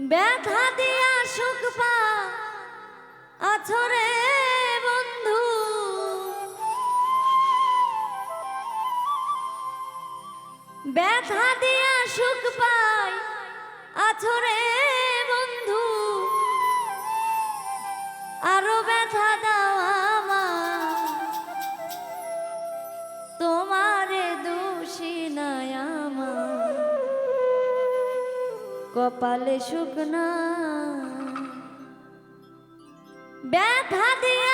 ব্যথা দিয়া সুখ পা। আছরে বন্ধু। ব্যথা দিয়া সুখ পাই। আছরে বন্ধু। আরও ব্যথা দা কপালে শুকনা ব্যথা দিয়ে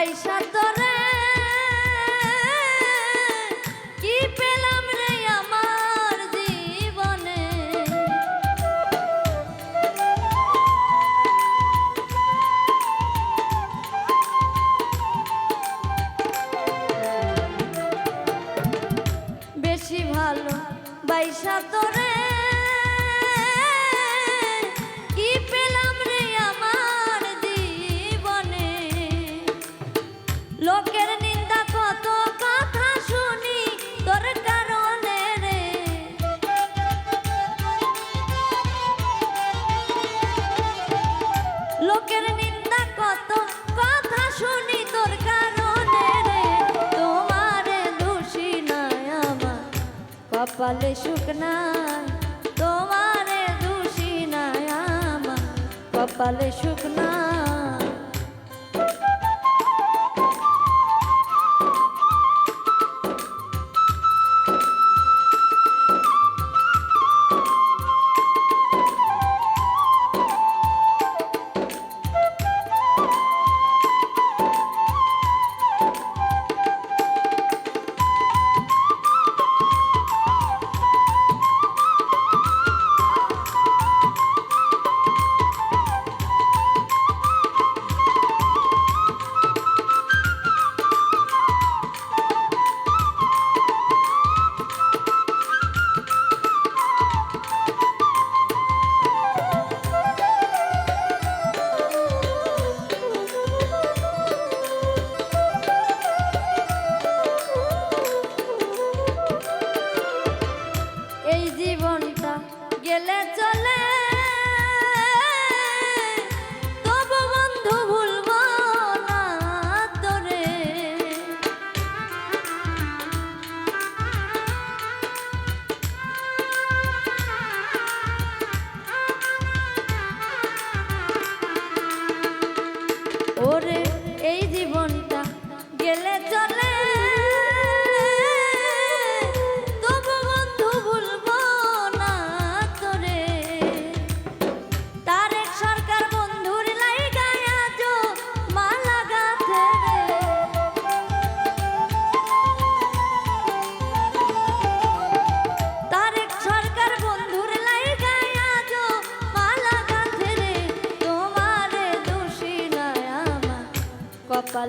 পয়সা রে আমার জীবনে? বেশি ভালো বাইশা তোরে पाले सुखना तुम्हारे दूषी नया माँ पपाले सुखना জীবনটা গেলে চলে।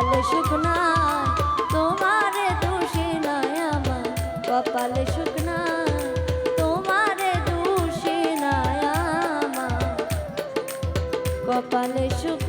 কপালে সুখ নাই তোমারে দোষী নাই আমার। কপালে সুখ নাই তোমারে দোষী নাই আমার। কপালে সুখ